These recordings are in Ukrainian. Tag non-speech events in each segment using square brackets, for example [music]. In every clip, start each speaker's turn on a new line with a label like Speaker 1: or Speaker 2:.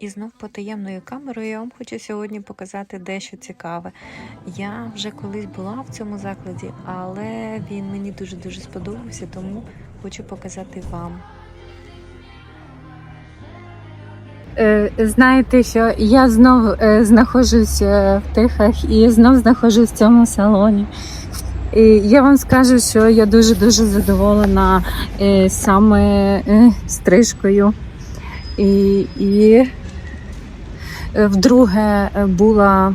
Speaker 1: І знов потаємною камерою я вам хочу сьогодні показати дещо цікаве. Я вже колись була в цьому закладі, але він мені дуже дуже сподобався, тому хочу показати вам.
Speaker 2: Е, Знаєте, що я знов е, знаходжусь е, в Тихах і знов знаходжусь в цьому салоні. І я вам скажу, що я дуже дуже задоволена саме стрижкою. І, і вдруге е, була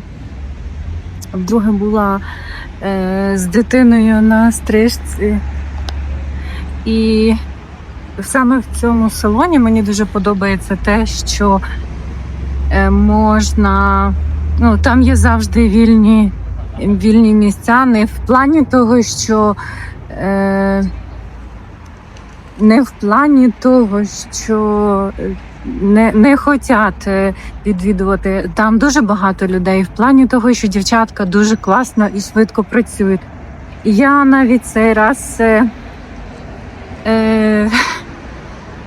Speaker 2: вдруге була е, з дитиною на стрижці. І саме в цьому салоні мені дуже подобається те, що е, можна, ну там є завжди вільні, вільні місця, не в плані того, що е, не в плані того, що не, не хочуть е, відвідувати. Там дуже багато людей. В плані того, що дівчатка дуже класно і швидко працюють. Я навіть цей раз. Е, е,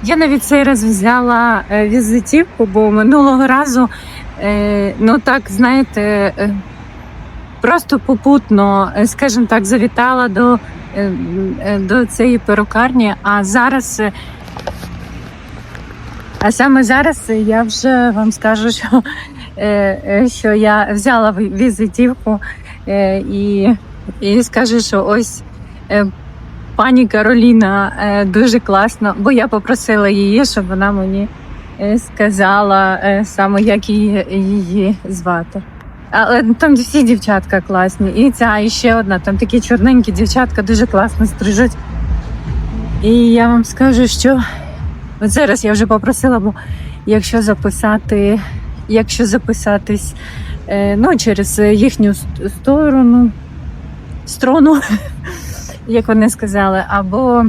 Speaker 2: я навіть цей раз взяла е, візитівку, бо минулого разу, е, ну так, знаєте, е, просто попутно, е, скажімо так, завітала до, е, до цієї перукарні, а зараз. А саме зараз я вже вам скажу, що, е, е, що я взяла візитівку е, і, і скажу, що ось Пані Кароліна дуже класно, бо я попросила її, щоб вона мені сказала саме, як її, її звати. Але там всі дівчатка класні. І ця, і ще одна, там такі чорненькі дівчатка дуже класно стрижуть. І я вам скажу, що от зараз я вже попросила, бо якщо записати, якщо записатись е, ну, через їхню сторону, сторону, [laughs] як вони сказали, або,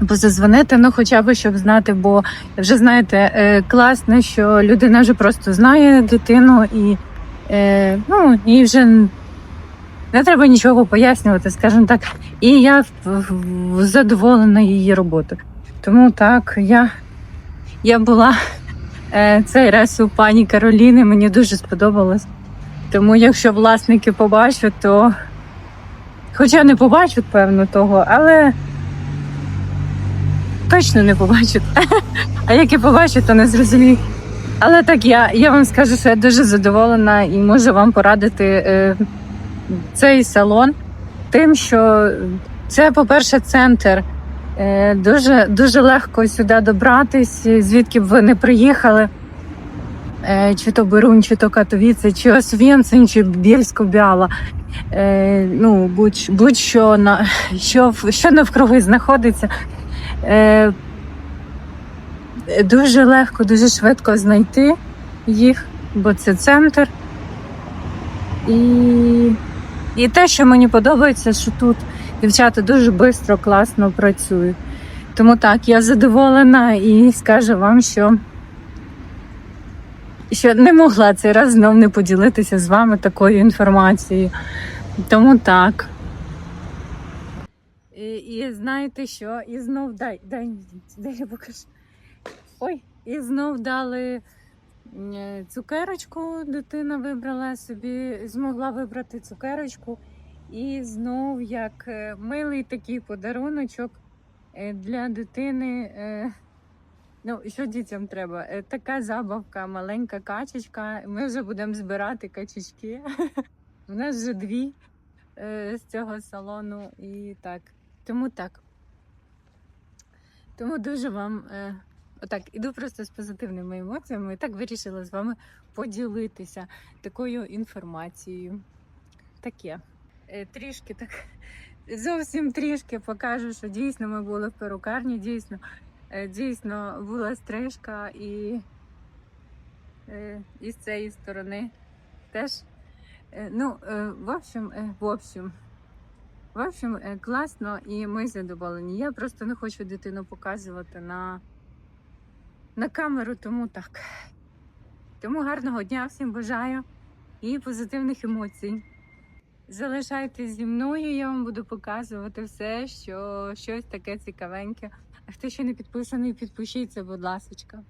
Speaker 2: або ну хоча б щоб знати, бо вже знаєте, е, класно, що людина вже просто знає дитину і, е, ну, і вже не треба нічого пояснювати, скажімо так. І я задоволена її роботою. Тому так, я, я була е, цей раз у пані Кароліни, мені дуже сподобалось. Тому якщо власники побачать, то Хоча не побачать, певно, того, але точно не побачать. [laughs] А як і побачать, то не зрозуміють. Але так я, я вам скажу, що я дуже задоволена і можу вам порадити е, цей салон тим, що це, по-перше, центр. Е, дуже, дуже легко сюди добратись, звідки б ви не приїхали. Е, чи то Берунь, чи то Катовіце, чи Освєнцин, чи Бєльсько-Бяла. Е, ну, будь, будь-що на [laughs] що, що навкруги знаходиться. Е, дуже легко, дуже швидко знайти їх, бо це центр. І, і те, що мені подобається, що тут дівчата дуже швидко, класно працюють. Тому так, я задоволена і скажу вам, що, що не могла цей раз знов не поділитися з вами такою інформацією. Тому так. І, і знаєте що? І знов дай, дай, дай я покажу. Ой, і знов дали цукерочку. Дитина вибрала собі, змогла вибрати цукерочку. І знов як е, милий такий подаруночок е, для дитини. е, Ну, що дітям треба? Така забавка, маленька качечка. Ми вже будемо збирати качечки. [laughs] У нас вже дві з цього салону і так. Тому так. Тому дуже вам отак іду просто з позитивними емоціями. І так вирішила з вами поділитися такою інформацією. Таке. Е, трішки так. Зовсім трішки покажу, що дійсно ми були в перукарні, дійсно, е, дійсно була стрижка і, е, і з цієї сторони теж. Ну, в общем, в общем, в общем, класно і ми задоволені. Я просто не хочу дитину показувати на, на камеру, тому так. Тому гарного дня всім бажаю і позитивних емоцій. Залишайтесь зі мною, я вам буду показувати все, що щось таке цікавеньке. А хто ще не підписаний, підпишіться, будь ласка.